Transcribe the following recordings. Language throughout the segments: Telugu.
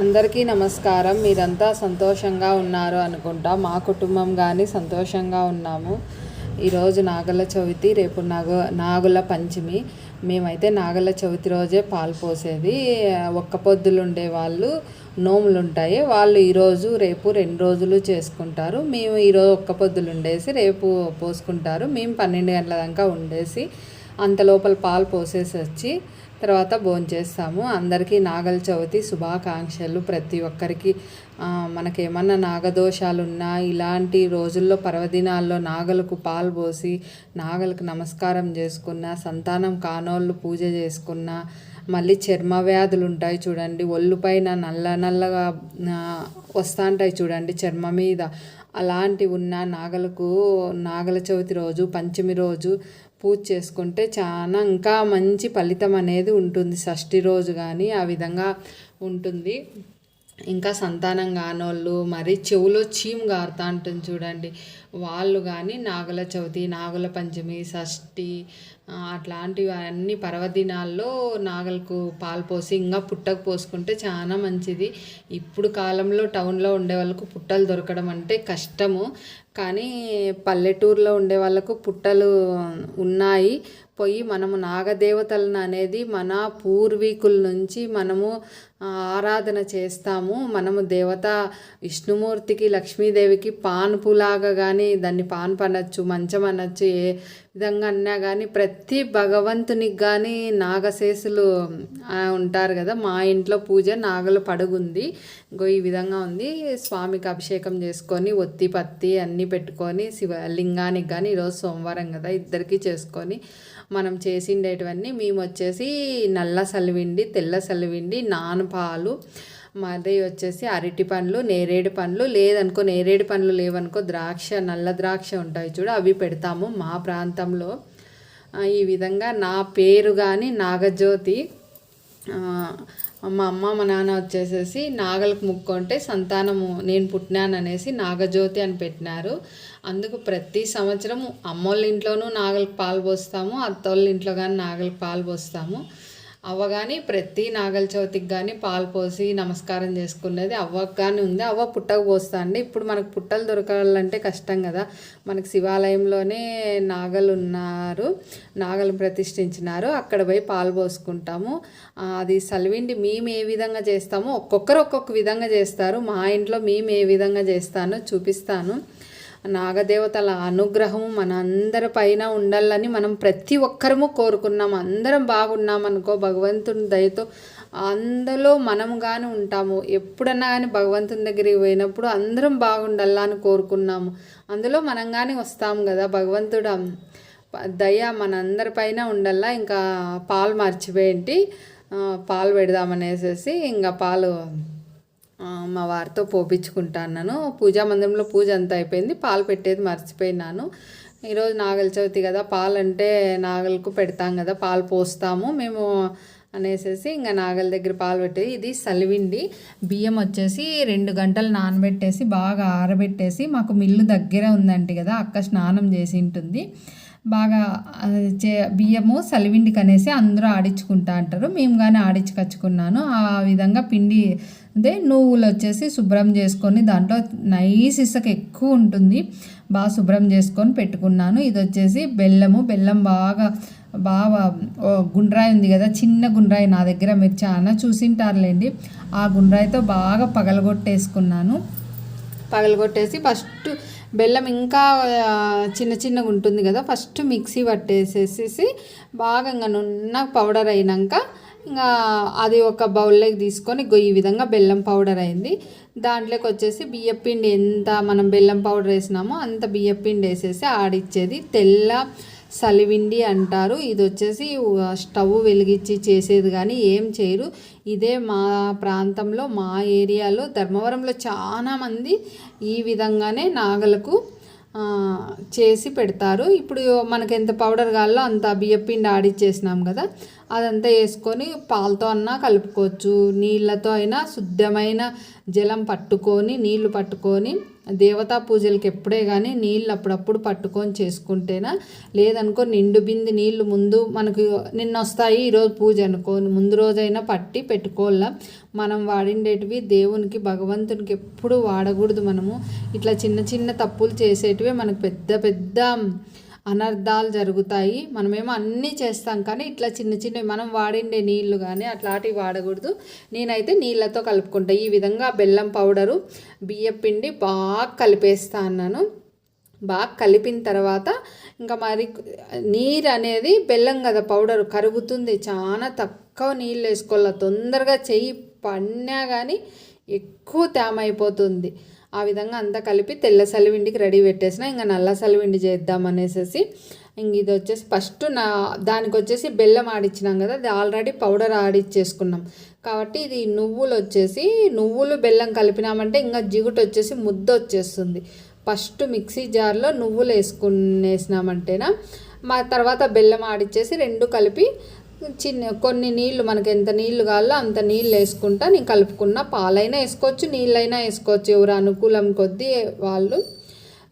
అందరికీ నమస్కారం. మీరంతా సంతోషంగా ఉన్నారు అనుకుంటా. మా కుటుంబం కానీ సంతోషంగా ఉన్నాము. ఈరోజు నాగల చవితి రేపు నాగ నాగుల పంచమి. మేమైతే నాగల చవితి రోజే పాలు పోసేది. ఒక్క పొద్దులు ఉండే వాళ్ళు నోములు ఉంటాయి వాళ్ళు ఈరోజు రేపు రెండు రోజులు చేసుకుంటారు. మేము ఈరోజు ఒక్క పొద్దులు ఉండేసి రేపు పోసుకుంటారు. మేము పన్నెండు గంటల దాకా ఉండేసి అంత లోపల పాలు పోసేసి వచ్చి తర్వాత భోంచేస్తాము అందరికీ నాగల చవితి శుభాకాంక్షలు ప్రతి ఒక్కరికి. మనకేమన్నా నాగదోషాలు ఉన్నా ఇలాంటి రోజుల్లో పర్వదినాల్లో నాగలకు పాలు పోసి నాగలకు నమస్కారం చేసుకున్న సంతానం కానోళ్ళు పూజ చేసుకున్న మళ్ళీ చర్మ వ్యాధులు ఉంటాయి చూడండి ఒళ్ళు పైన నల్ల నల్లగా వస్తూ ఉంటాయి చూడండి చర్మం మీద. అలాంటివి ఉన్న నాగలకు నాగల చవితి రోజు పంచమి రోజు పూజ చేసుకుంటే చాలా ఇంకా మంచి ఫలితం అనేది ఉంటుంది. షష్ఠి రోజు కానీ ఆ విధంగా ఉంటుంది. ఇంకా సంతానం కానోళ్ళు మరి చెవులో చీము గారుతా ఉంటుంది చూడండి. వాళ్ళు కానీ నాగుల చవితి నాగుల పంచమి షష్ఠి అట్లాంటివి అన్ని పర్వదినాల్లో నాగలకు పాలు పోసి ఇంకా పుట్టకు పోసుకుంటే చాలా మంచిది. ఇప్పుడు కాలంలో టౌన్లో ఉండే వాళ్ళకు పుట్టలు దొరకడం అంటే కష్టము. కానీ పల్లెటూరులో ఉండే వాళ్ళకు పుట్టలు ఉన్నాయి. పోయి మనము నాగదేవతలను అనేది మన పూర్వీకుల నుంచి మనము ఆరాధన చేస్తాము. మనము దేవత విష్ణుమూర్తికి లక్ష్మీదేవికి పాన్పులాగా కానీ దాన్ని పాన్ అనొచ్చు మంచం అనొచ్చు ఏ విధంగా అన్నా కానీ ప్రతి భగవంతునికి కానీ నాగశేషులు ఉంటారు కదా. మా ఇంట్లో పూజ నాగల పడుగుంది. ఇంకో ఈ విధంగా ఉంది. స్వామికి అభిషేకం చేసుకొని ఒత్తి పత్తి అన్నీ పెట్టుకొని శివ లింగానికి కానీ ఈరోజు సోమవారం కదా ఇద్దరికీ చేసుకొని మనం చేసిండేటివన్నీ మేము వచ్చేసి నల్ల సలివిండి తెల్ల సలివిండి నానపాలు మరి వచ్చేసి అరటి పండ్లు నేరేడు పండ్లు లేదనుకో నేరేడు పండ్లు లేవనుకో ద్రాక్ష నల్ల ద్రాక్ష ఉంటాయి చూడు అవి పెడతాము మా ప్రాంతంలో. ఈ విధంగా నా పేరు కానీ నాగజ్యోతి మా అమ్మ మా నాన్న వచ్చేసేసి నాగలకు ముక్కుంటే సంతానము నేను పుట్టినాను అనేసి నాగజ్యోతి అని పెట్టినారు. అందుకు ప్రతి సంవత్సరం అమ్మోళ్ళ ఇంట్లోనూ నాగలకు పాలు పోస్తాము అత్తోళ్ళ ఇంట్లో కానీ నాగలకు పాలు పోస్తాము. అవ్వగాని ప్రతి నాగల చవితికి కానీ పాలు పోసి నమస్కారం చేసుకునేది అవ్వకు కానీ ఉంది. అవ్వ పుట్టకు పోస్తా అండి ఇప్పుడు మనకు పుట్టలు దొరకాలంటే కష్టం కదా. మనకు శివాలయంలోనే నాగలు ఉన్నారు. నాగలు ప్రతిష్ఠించినారు. అక్కడ పోయి పాలు పోసుకుంటాము. అది సలివిండి మేము ఏ విధంగా చేస్తామో ఒక్కొక్కరు ఒక్కొక్క విధంగా చేస్తారు. మా ఇంట్లో మేము ఏ విధంగా చేస్తానో చూపిస్తాను. నాగదేవతల అనుగ్రహము మన అందరి పైన ఉండాలని మనం ప్రతి ఒక్కరము కోరుకున్నాం. అందరం బాగున్నామనుకో భగవంతుని దయతో అందులో మనం కానీ ఉంటాము. ఎప్పుడన్నా కానీ భగవంతుని దగ్గరికి పోయినప్పుడు అందరం బాగుండాలా అని కోరుకున్నాము. అందులో మనం కానీ వస్తాము కదా భగవంతుడు. దయ మనందరిపైన పైన ఉండల్లా ఇంకా పాలు మర్చిపోయింటి పాలు పెడదామనేసేసి ఇంకా పాలు మా వారితో పోపించుకుంటాను పూజా మందిరంలో పూజ అంతా అయిపోయింది. పాలు పెట్టేది మర్చిపోయినాను. ఈరోజు నాగల చవితి కదా పాలు అంటే నాగలకు పెడతాం కదా పాలు పోస్తాము. మేము అనేసేసి ఇంకా నాగల దగ్గర పాలు పెట్టేది. ఇది సలివిండి. బియ్యం వచ్చేసి రెండు గంటలు నానబెట్టేసి బాగా ఆరబెట్టేసి మాకు మిల్లు దగ్గర ఉందంటే కదా అక్క స్నానం చేసి ఉంటుంది. బాగా చే బియ్యము సలివిండికి అనేసి అందరూ ఆడించుకుంటా అంటారు. మేము కానీ ఆడించుకొచ్చుకున్నాను. ఆ విధంగా పిండి అదే నువ్వులు వచ్చేసి శుభ్రం చేసుకొని దాంట్లో నైస్ ఇసుక ఎక్కువ ఉంటుంది. బాగా శుభ్రం చేసుకొని పెట్టుకున్నాను. ఇది వచ్చేసి బెల్లము బెల్లం బాగా బాగా గుండ్రాయి ఉంది కదా చిన్న గుండ్రాయి నా దగ్గర మీరు చాలా చూసింటారులేండి. ఆ గుండ్రాయితో బాగా పగలగొట్టేసుకున్నాను. పగలగొట్టేసి ఫస్ట్ బెల్లం ఇంకా చిన్న చిన్నగా ఉంటుంది కదా ఫస్ట్ మిక్సీ పట్టేసేసి బాగా ఇంకా నున్న పౌడర్ అయినాక ఇంకా అది ఒక బౌల్లోకి తీసుకొని ఈ విధంగా బెల్లం పౌడర్ అయింది. దాంట్లోకి వచ్చేసి బియ్యపిండి ఎంత మనం బెల్లం పౌడర్ వేసినామో అంత బియ్యపిండి వేసేసి ఆడిచ్చేది. తెల్ల సలివిండి అంటారు. ఇది వచ్చేసి స్టవ్ వెలిగించి చేసేది కానీ ఏం చేయరు. ఇదే మా ప్రాంతంలో మా ఏరియాలో ధర్మవరంలో చాలామంది ఈ విధంగానే నాగలకు చేసి పెడతారు. ఇప్పుడు మనకి ఎంత పౌడర్ కావాలో అంత బియ్యపిండి ఆడిచ్చేసినాం కదా అదంతా వేసుకొని పాలతో అన్నా కలుపుకోవచ్చు. నీళ్ళతో అయినా శుద్ధమైన జలం పట్టుకొని నీళ్ళు పట్టుకొని దేవతా పూజలకి ఎప్పుడే కానీ నీళ్ళు అప్పుడప్పుడు పట్టుకొని చేసుకుంటేనా? లేదనుకో నిండు బింది నీళ్ళు ముందు మనకు నిన్న వస్తాయి ఈరోజు పూజ అనుకో ముందు రోజైనా పట్టి పెట్టుకోవాల? మనం వాడిండేటివి దేవునికి భగవంతునికి ఎప్పుడు వాడకూడదు మనము. ఇట్లా చిన్న చిన్న తప్పులు చేసేటివే మనకు పెద్ద పెద్ద అనర్థాలు జరుగుతాయి. మనమేమో అన్నీ చేస్తాం కానీ ఇట్లా చిన్న చిన్న మనం వాడిండే నీళ్ళు కానీ అట్లాంటివి వాడకూడదు. నేనైతే నీళ్ళతో కలుపుకుంటా. ఈ విధంగా బెల్లం పౌడరు బియ్యం పిండి బాగా కలిపేస్తా అన్నాను. బాగా కలిపిన తర్వాత ఇంకా మరి నీరు అనేది బెల్లం కదా పౌడర్ కరుగుతుంది. చాలా తక్కువ నీళ్ళు వేసుకోవాలి. తొందరగా చెయ్యి పడినా కానీ ఎక్కువ తేమ అయిపోతుంది. ఆ విధంగా అంతా కలిపి తెల్ల సలివిండికి రెడీ పెట్టేసిన ఇంకా నల్ల సలివిండి చేద్దాం అనేసి ఇంక ఇది వచ్చేసి ఫస్ట్ నా దానికి వచ్చేసి బెల్లం ఆడిచ్చినాం కదా అది ఆల్రెడీ పౌడర్ ఆడిచ్చేసుకున్నాం. కాబట్టి ఇది నువ్వులు వచ్చేసి నువ్వులు బెల్లం కలిపినామంటే ఇంకా జిగుటు వచ్చేసి ముద్ద వచ్చేస్తుంది. ఫస్ట్ మిక్సీ జార్లో నువ్వులు వేసుకునేసినామంటేనా మా తర్వాత బెల్లం ఆడిచ్చేసి రెండు కలిపి చిన్న కొన్ని నీళ్ళు మనకి ఎంత నీళ్ళు కావాలో అంత నీళ్ళు వేసుకుంటా నేను కలుపుకున్న పాలైనా వేసుకోవచ్చు నీళ్ళైనా వేసుకోవచ్చు. ఎవరు అనుకూలం కొద్దీ వాళ్ళు.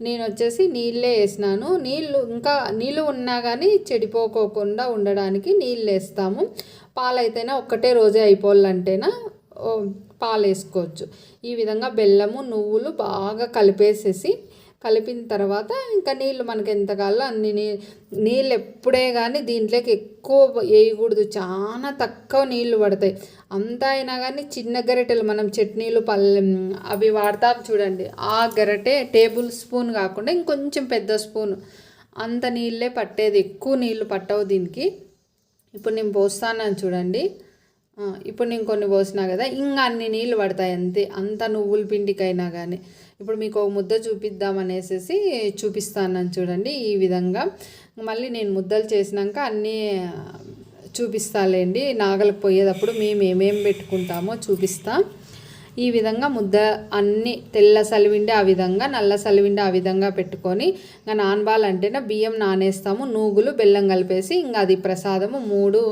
నేను వచ్చేసి నీళ్ళే వేసినాను. నీళ్ళు ఇంకా నీళ్ళు ఉన్నా కానీ చెడిపోకోకుండా ఉండడానికి నీళ్ళు వేస్తాము. పాలైతేనే ఒక్కటే రోజే అయిపోవాలంటేనా? పాలు వేసుకోవచ్చు. ఈ విధంగా బెల్లము నువ్వులు బాగా కలిపేసేసి కలిపిన తర్వాత ఇంకా నీళ్ళు మనకి ఎంత కావాలో అన్ని నీ నీళ్ళు ఎప్పుడే కానీ దీంట్లోకి ఎక్కువ వేయకూడదు. చాలా తక్కువ నీళ్ళు పడతాయి. అంతా అయినా కానీ చిన్న గరిటెలు మనం చట్నీలు పల్లె అవి వాడతాం చూడండి. ఆ గరిటె టేబుల్ స్పూన్ కాకుండా ఇంకొంచెం పెద్ద స్పూన్. అంత నీళ్ళే పట్టేది. ఎక్కువ నీళ్ళు పట్టవు దీనికి. ఇప్పుడు నేను పోస్తాను చూడండి. ఇప్పుడు నేను కొన్ని పోసినా కదా ఇంకా అన్ని నీళ్ళు పడతాయి అంతే. అంత నువ్వుల పిండికైనా కానీ ఇప్పుడు మీకు ఒక ముద్ద చూపిద్దామనేసి చూపిస్తాను చూడండి ఈ విధంగా. మళ్ళీ నేను ముద్దలు చేసినాక అన్నీ చూపిస్తాలేండి. నాగలకు పోయేటప్పుడు మేము ఏమేమి పెట్టుకుంటామో చూపిస్తా. ఈ విధంగా ముద్ద అన్ని తెల్ల సలివిండి ఆ విధంగా నల్ల సలివిండి ఆ విధంగా పెట్టుకొని ఇంకా నానబాలంటేనే బియ్యం నానేస్తాము నూగులు బెల్లం కలిపేసి ఇంకా అది ప్రసాదము మూడు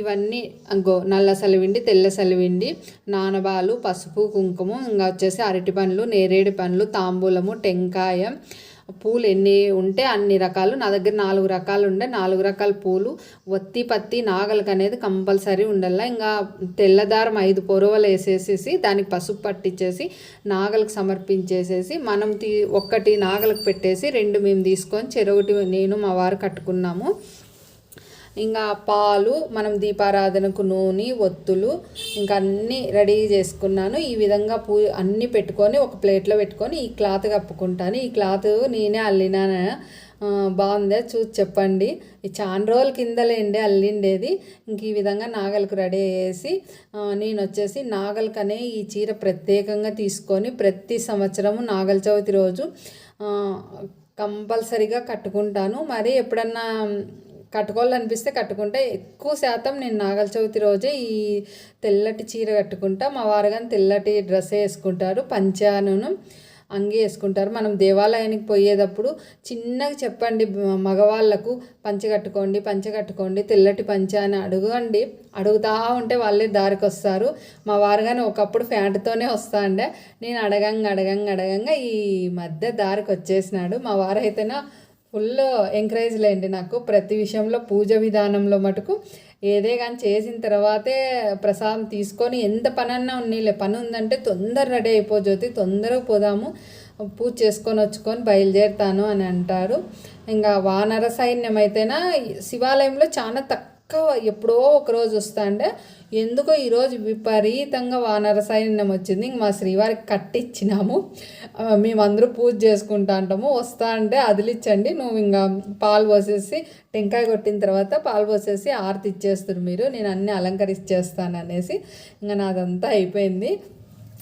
ఇవన్నీ గో నల్ల సలివిండి తెల్ల సలివిండి నానబాలు పసుపు కుంకుమ ఇంకా వచ్చేసి అరటి పండ్లు నేరేడు పండ్లు తాంబూలము టెంకాయ పూలు ఎన్ని ఉంటే అన్ని రకాలు. నా దగ్గర నాలుగు రకాలు ఉండే. నాలుగు రకాల పూలు ఒత్తి పత్తి నాగలికి అనేది కంపల్సరీ ఉండాల. ఇంకా తెల్లదారం ఐదు పొరవలు వేసేసేసి దానికి పసుపు పట్టించేసి నాగలకు సమర్పించేసేసి మనం తీ ఒక్కటి నాగలికి పెట్టేసి రెండు మేము తీసుకొని చెరొకటి నేను మా వారు కట్టుకున్నాము. ఇంకా పాలు మనం దీపారాధనకు నూనె ఒత్తులు ఇంకా అన్నీ రెడీ చేసుకున్నాను. ఈ విధంగా పూ అన్నీ పెట్టుకొని ఒక ప్లేట్లో పెట్టుకొని ఈ క్లాత్ కప్పుకుంటాను. ఈ క్లాత్ నేనే అల్లినాను? బాగుందే? చూసి చెప్పండి. ఈ చాలా రోజుల కిందలేండి అల్లిండేది. ఇంక ఈ విధంగా నాగలకు రెడీ చేసి నేను వచ్చేసి నాగలకనే ఈ చీర ప్రత్యేకంగా తీసుకొని ప్రతి సంవత్సరము నాగల చవితి రోజు కంపల్సరిగా కట్టుకుంటాను. మరి ఎప్పుడన్నా కట్టుకోవాలనిపిస్తే కట్టుకుంటే. ఎక్కువ శాతం నేను నాగల చవితి రోజే ఈ తెల్లటి చీర కట్టుకుంటా. మా వారు కానీ తెల్లటి డ్రెస్ వేసుకుంటారు పంచాను అంగి వేసుకుంటారు. మనం దేవాలయానికి పోయేటప్పుడు చిన్నగా చెప్పండి మగవాళ్ళకు పంచ కట్టుకోండి పంచ కట్టుకోండి తెల్లటి పంచ అని అడగండి. అడుగుతా ఉంటే వాళ్ళే దారికి వస్తారు. మా వారు కానీ ఒకప్పుడు ఫ్యాంట్తోనే వస్తా అండే నేను అడగంగా అడగంగా అడగంగా ఈ మధ్య దారికి వచ్చేసినాడు. మా వారు అయితేనా ఫుల్ ఎంకరేజ్ లేండి నాకు. ప్రతి విషయంలో పూజ విధానంలో మటుకు ఏదే కానీ చేసిన తర్వాతే ప్రసాదం తీసుకొని ఎంత పనన్నా ఉన్నీలే. పని ఉందంటే తొందర రెడీ అయిపో జ్యోతి తొందరగా పోదాము. పూజ చేసుకొని వచ్చుకొని బయలుదేరుతాను అని అంటారు. ఇంకా వానర సైన్యం అయితేనా శివాలయంలో చాలా తక్కువ పక్క ఎప్పుడో ఒకరోజు వస్తా అంటే ఎందుకో ఈరోజు విపరీతంగా వానర సైన్యం వచ్చింది. ఇంక మా శ్రీవారికి కట్టిచ్చినాము. మేమందరూ పూజ చేసుకుంటా అంటాము. వస్తా అంటే అదిలిచ్చండి. నువ్వు ఇంకా పాలు పోసేసి టెంకాయ కొట్టిన తర్వాత పాలు పోసేసి ఆరతి ఇచ్చేస్తారు మీరు. నేను అన్నీ అలంకరిచ్చేస్తాను అనేసి ఇంకా నాదంతా అయిపోయింది.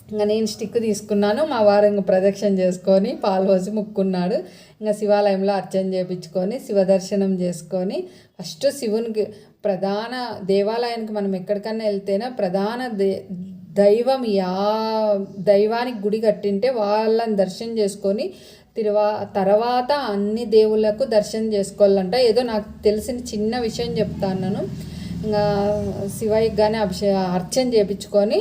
ఇంకా నేను స్టిక్ తీసుకున్నాను మా వారు ఇంక ప్రదక్షిణ చేసుకొని పాలు పోసి ముక్కున్నాడు. ఇంకా శివాలయంలో అర్చన చేయించుకొని శివదర్శనం చేసుకొని ఫస్ట్ శివునికి ప్రధాన దేవాలయానికి మనం ఎక్కడికన్నా వెళ్తేనే ప్రధాన దే దైవం యా దైవానికి గుడి కట్టింటే వాళ్ళని దర్శనం చేసుకొని తిరువా తర్వాత అన్ని దేవుళ్ళకు దర్శనం చేసుకోవాలంట. ఏదో నాకు తెలిసిన చిన్న విషయం చెప్తాను నేను. ఇంకా శివయ్యకి కానీ అభిషే అర్చన చేయించుకొని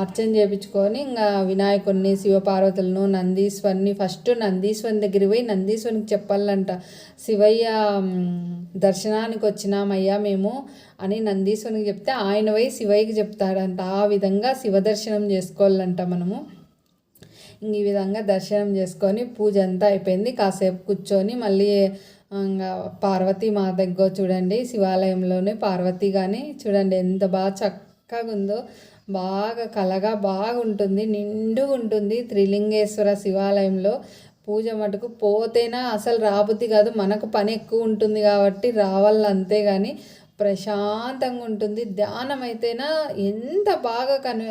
అర్చన చేయించుకొని ఇంకా వినాయకుడిని శివపార్వతులను నందీశ్వరిని ఫస్ట్ నందీశ్వరుని దగ్గరికి పోయి నందీశ్వరునికి చెప్పాలంట శివయ్య దర్శనానికి వచ్చినామయ్యా మేము అని నందీశ్వరునికి చెప్తే ఆయన పోయి శివయ్యకి చెప్తాడంట. ఆ విధంగా శివ దర్శనం చేసుకోవాలంట మనము. ఇంక ఈ విధంగా దర్శనం చేసుకొని పూజ అంతా అయిపోయింది. కాసేపు కూర్చొని మళ్ళీ ఇంకా పార్వతి మా దగ్గర చూడండి శివాలయంలోనే పార్వతి కానీ చూడండి ఎంత బాగా చక్కగా ఉందో. బాగా కలగా బాగుంటుంది నిండుగా ఉంటుంది త్రిలింగేశ్వర శివాలయంలో. పూజ మటుకు పోతేనా అసలు రాబుద్ది కాదు మనకు పని ఎక్కువ ఉంటుంది కాబట్టి రావాలి అంతే కానీ ప్రశాంతంగా ఉంటుంది. ధ్యానం అయితేనా ఎంత బాగా కను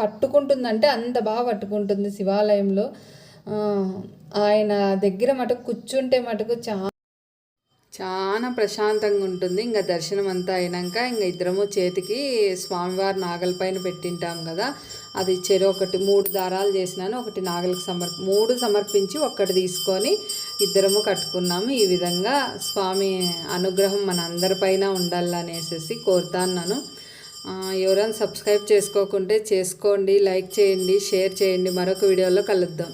పట్టుకుంటుందంటే అంత బాగా పట్టుకుంటుంది శివాలయంలో. ఆయన దగ్గర మటుకు కూర్చుంటే మటుకు చాలా చాలా ప్రశాంతంగా ఉంటుంది ఇంకా దర్శనం అంతా అయినాక ఇంకా ఇద్దరము చేతికి స్వామివారి నాగల పైన పెట్టింటాం కదా అది చెరు ఒకటి మూడు దారాలు చేసినాను. ఒకటి నాగలికి సమర్ప మూడు సమర్పించి ఒక్కటి తీసుకొని ఇద్దరము కట్టుకున్నాము. ఈ విధంగా స్వామి అనుగ్రహం మన అందరిపైన ఉండాలనేసి కోరుతాన్నాను ఎవరైనా సబ్స్క్రైబ్ చేసుకోకుంటే చేసుకోండి లైక్ చేయండి షేర్ చేయండి. మరొక వీడియోలో కలుద్దాం.